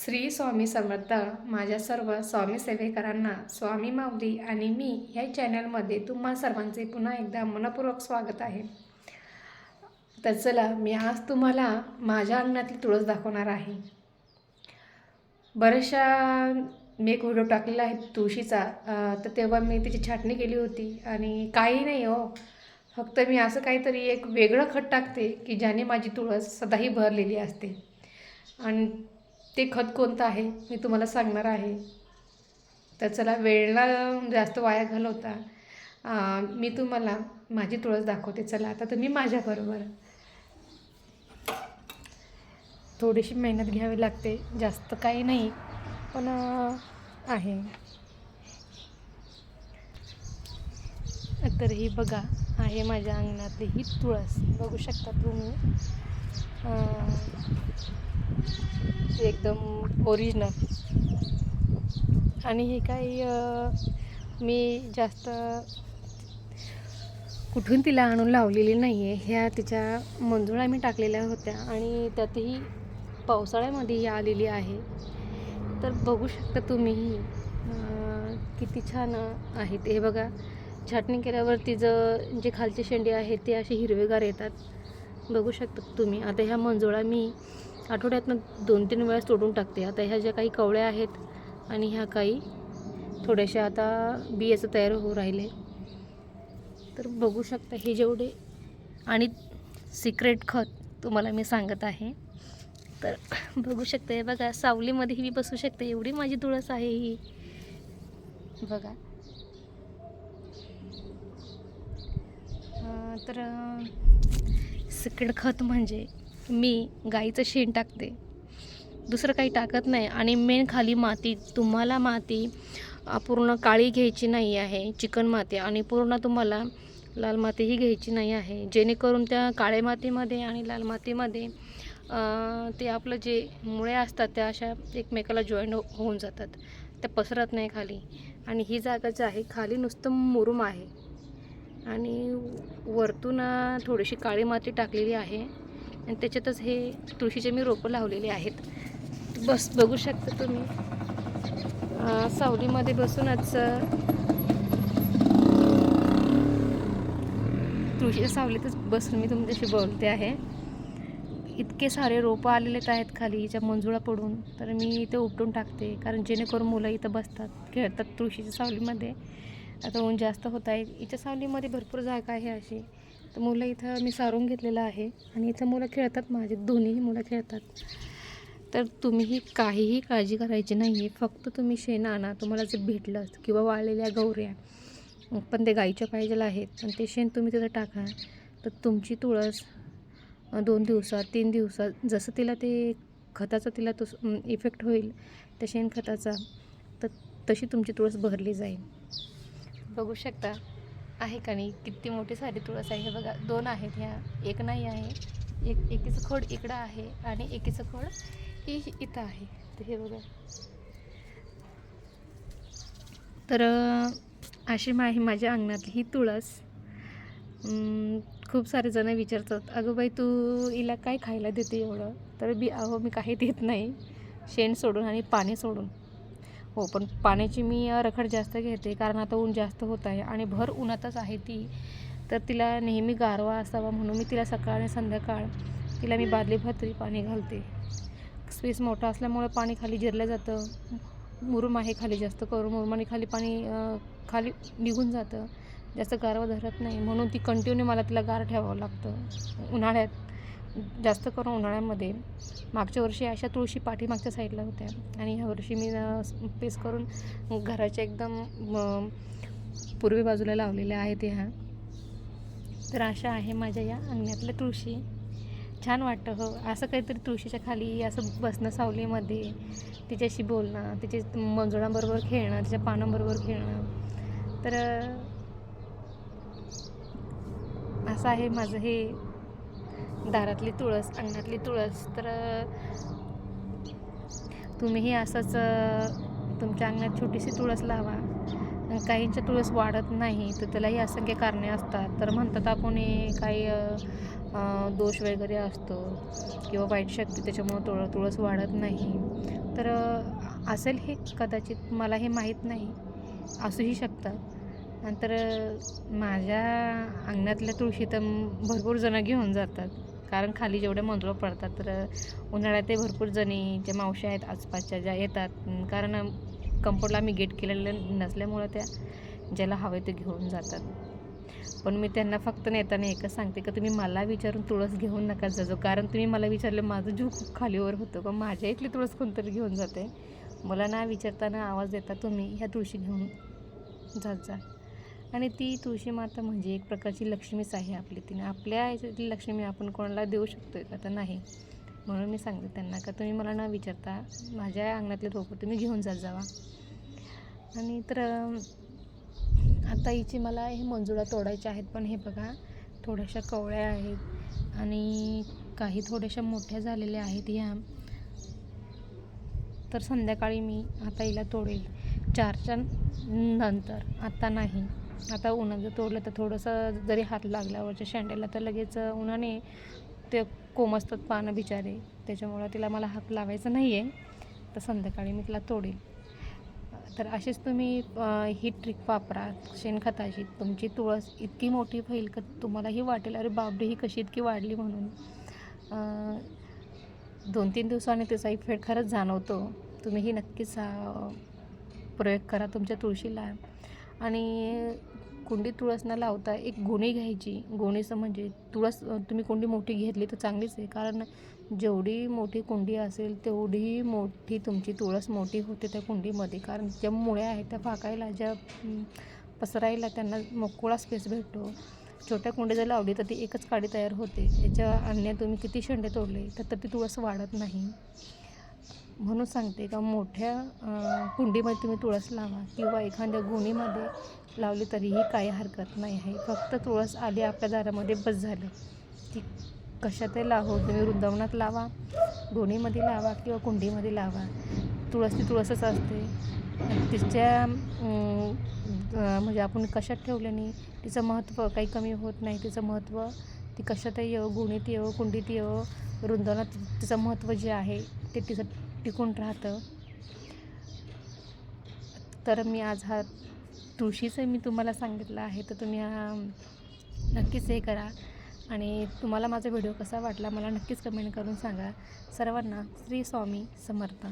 श्री स्वामी समर्थ माझ्या सर्व स्वामी सेवेकरांना स्वामी माऊली आणि मी या चॅनलमध्ये तुम्हा सर्वांचे पुन्हा एकदा मनपूर्वक स्वागत आहे. तर चला मी आज तुम्हाला माझ्या अंगणातली तुळस दाखवणार आहे. बऱ्याचशा मी एक व्हिडिओ टाकलेला आहे तुळशीचा तर तेव्हा मी त्याची छाटणी केली होती आणि काही नाही हो. फक्त मी असं काहीतरी एक वेगळं खत टाकते की ज्याने माझी तुळस सदाही भरलेली असते. आणि ते खत कोणतं आहे? मी तुम्हाला सांगणार आहे. तर चला वेळला जास्त वाया घालवता मी तुम्हाला माझी तुळस दाखवते. चला आता तुम्ही माझ्याबरोबर थोडीशी मेहनत घ्यावी लागते. जास्त काही नाही पण आहे. तर ही बघा आहे माझ्या अंगणातली ही तुळस. बघू शकता तुम्ही. म्हणजे एकदम ओरिजिनल आणि हे काही मी जास्त कुठून तिला आणून लावलेली नाही आहे ह्या तिच्या मंजुळा मी टाकलेल्या होत्या आणि त्यातही पावसाळ्यामध्ये ही आलेली आहे. तर बघू शकता तुम्ही किती छान आहेत. हे बघा छाटणी केल्यावर तिचं जे खालचे शेंडे आहेत ते असे हिरवेगार येतात. बघू शकता तुम्ही. आता ह्या मंजुळा मी आठवड्यातनं दोन तीन वेळेस तोडून टाकते. आता ह्या ज्या काही कवळ्या आहेत आणि ह्या काही थोड्याशा आता बियाचं तयार होऊ राहिले. तर बघू शकता हे जेवढे आणि सिक्रेट खत तुम्हाला मी सांगत आहे. तर बघू शकता हे बघा सावलीमध्ये मी बसू शकते. एवढी माझी तुळस आहे ही. बघा. तर सिक्रेट खत म्हणजे मी गाईचं शेण टाकते. दुसरं काही टाकत नाही आणि मेन खाली माती तुम्हाला माती पूर्ण काळी घ्यायची नाही आहे चिकन माती आणि पूर्ण तुम्हाला लाल मातीही घ्यायची नाही आहे. जेणेकरून त्या काळ्या मातीमध्ये आणि लाल मातीमध्ये ते आपलं जे मुळे असतात त्या अशा एकमेकाला जॉईंट हो-, होऊन जातात. त्या पसरत नाही खाली. आणि ही जागा जी आहे खाली नुसतं मुरुम आहे. आणि वरतून थोडीशी काळी माती टाकलेली आहे. आणि त्याच्यातच हे तुळशीचे मी रोपं लावलेले आहेत. बस बघू शकता तुम्ही. सावलीमध्ये बसूनच तुळशीच्या सावलीतच बसून मी तुमच्याशी बोलते आहे. इतके सारे रोपं आलेलेच आहेत खाली हिच्या मंजुळा पडून. तर मी इथे उपटून टाकते कारण जेणेकरून मुलं इथं बसतात खेळतात तुळशीच्या सावलीमध्ये. आता ऊन जास्त होत आहे. हिच्या सावलीमध्ये भरपूर जागा आहे अशी. तर मुलं इथं मी सारून घेतलेलं आहे आणि इथं मुलं खेळतात माझे दोन्हीही मुलं खेळतात. तर तुम्हीही काहीही काळजी करायची नाही आहे फक्त तुम्ही शेण आणा तुम्हाला जे भेटलं किंवा वाळलेल्या गौऱ्या पण ते गाईच्या पाहिजेला आहेत आणि ते शेण तुम्ही तिथं टाका. तर तुमची तुळस दोन दिवसात तीन दिवसात जसं तिला ते खताचा तिला तो इफेक्ट होईल त्या शेणखताचा तर तशी तुमची तुळस भरली जाईल. बघू शकता. आहे का नाही? किती मोठी सारी तुळस आहे. हे बघा दोन आहेत ह्या. एक नाही आहे. एक एकीचं खोड इकडं आहे आणि एकीचं खोड ही इथं आहे. तर हे बघा. तर अशी मा माझ्या अंगणातली ही तुळस. खूप सारे जण विचारतात अगं बाई तू हिला काय खायला देते एवढं? तर बी अहो मी काही देत नाही. शेण सोडून आणि पाणी सोडून. हो पण पाण्याची मी रखड जास्त घेते कारण आता ऊन जास्त होत आहे आणि भर उन्हातच आहे ती. तर तिला नेहमी गारवा असावा म्हणून मी तिला सकाळ आणि संध्याकाळ तिला मी बादली तरी पाणी घालते. स्पेस मोठा असल्यामुळे पाणी खाली जिरलं जातं. मुरुम आहे खाली जास्त करून मुरुमाने खाली पाणी खाली निघून जातं. जास्त गारवा धरत नाही म्हणून ती कंटिन्यू मला तिला गार ठेवावं लागतं. उन्हाळ्यात जास्त करून उन्हाळ्यामध्ये. मागच्या वर्षी अशा तुळशी पाठीमागच्या साईडला होत्या. आणि ह्या वर्षी मी पेस करून घराच्या एकदम म, पूर्वी बाजूला लावलेल्या आहेत ह्या. तर अशा आहे माझ्या या अंगणातल्या तुळशी छान वाटतं. हो असं काहीतरी तुळशीच्या खाली असं बसणं सावलीमध्ये तिच्याशी बोलणं तिचे मंजुळांबरोबर खेळणं तिच्या पानांबरोबर खेळणं. तर असं आहे माझं हे दारातली तुळस अंगणातली तुळस. तर तुम्हीही असंच तुमच्या अंगणात छोटीशी तुळस लावा. काहींच्या तुळस वाढत नाही तर त्यालाही असंख्य कारणे असतात. तर म्हणतात आपण काही दोष वगैरे असतो किंवा वाईट शक्ती त्याच्यामुळं तुळ तुळस वाढत नाही. तर असेल हे कदाचित मला हे माहीत नाही. असूही शकतं. नंतर माझ्या अंगणातल्या तुळशी तर भरपूर जणं घेऊन जातात. कारण खाली जेवढे मंजुळं पडतात तर उन्हाळ्यात ते भरपूर जणी ज्या मावशी आहेत आसपासच्या ज्या येतात. कारण कंपाऊंडला मी गेट केलेलं नसल्यामुळं त्या ज्याला हवे ते घेऊन जातात. पण मी त्यांना फक्त नेताना एकच सांगते का तुम्ही मला विचारून तुळस घेऊन नका जाजो. कारण तुम्ही मला विचारलं माझं जीव खूप खालीवर होतो. का माझ्या इथली तुळस कोणतरी घेऊन जाते. मला ना विचारताना आवाज देता तुम्ही ह्या तुळशी घेऊन जात जा. आणि ती तुळशी माता म्हणजे एक प्रकारची लक्ष्मीच आहे आपली. तिने आपल्या ह्याच्यातली लक्ष्मी आपण कोणाला देऊ शकतो का? तर नाही. म्हणून मी सांगते त्यांना का तुम्ही मला न विचारता माझ्या अंगणातले रोपं तुम्ही घेऊन जात जावा. आणि तर आता हिची मला हे मंजुळा तोडायच्या आहेत पण हे बघा थोड्याशा कवळ्या आहेत आणि काही थोड्याशा मोठ्या झालेल्या आहेत ह्या. तर संध्याकाळी मी आता हिला तोडेल. चारच्या नंतर. आता नाही. आता उन्हाचं तोडलं तर थोडंसं जरी हात लागल्यावरच्या शेंड्याला तर लगेच उन्हाने ते कोमसतात पानं बिचारे. त्याच्यामुळं तिला मला हात लावायचा नाही आहे तर संध्याकाळी मी तिला तोडेल. तर असेच तुम्ही ही ट्रिक वापरा. शेणखताची. तुमची तुळस इतकी मोठी होईल का तुम्हालाही वाटेल. अरे बाबडी ही कशी इतकी वाढली म्हणून. दोन तीन दिवसांनी त्याचा इफेक्ट खरंच जाणवतो. तुम्हीही नक्कीच प्रयोग करा तुमच्या तुळशीला. आणि कुंडी तुळस न लावता एक गोणी घ्यायची. गोणीचं म्हणजे तुळस तुम्ही कुंडी मोठी घेतली तर चांगलीच आहे. कारण जेवढी मोठी कुंडी असेल तेवढी मोठी तुमची तुळस मोठी होते त्या कुंडीमध्ये. कारण ज्या मुळ्या आहेत त्या फाकायला ज्या पसरायला त्यांना मोकळा स्पेस भेटतो. छोट्या कुंडी जर लावली तर ती एकच काडी तयार होते. याच्या अन्य तुम्ही किती शेंडे तोडले तर तर ती तुळस वाढत नाही. म्हणून सांगते का मोठ्या कुंडीमध्ये तुम्ही तुळस लावा किंवा एखाद्या गुणीमध्ये लावली तरीही काही हरकत नाही आहे. फक्त तुळस आली आपल्या दारामध्ये बस झालं. ती कशातही लावो तुम्ही वृंदावनात लावा गोणीमध्ये लावा किंवा कुंडीमध्ये लावा. तुळस ती तुळसच असते. तिच्या म्हणजे आपण कशात ठेवल्याने तिचं महत्त्व काही कमी होत नाही तिचं महत्त्व ती कशातही येवो गुणीत येवं कुंडीत येवं वृंदावनात तिचं महत्त्व जे आहे ते तिचं टिकून राहतं. तर मी आज हा तुळशीचं मी तुम्हाला सांगितलं आहे तर तुम्ही हा नक्कीच हे करा. आणि तुम्हाला माझा व्हिडिओ कसा वाटला मला नक्कीच कमेंट करून सांगा. सर्वांना श्री स्वामी समर्थ.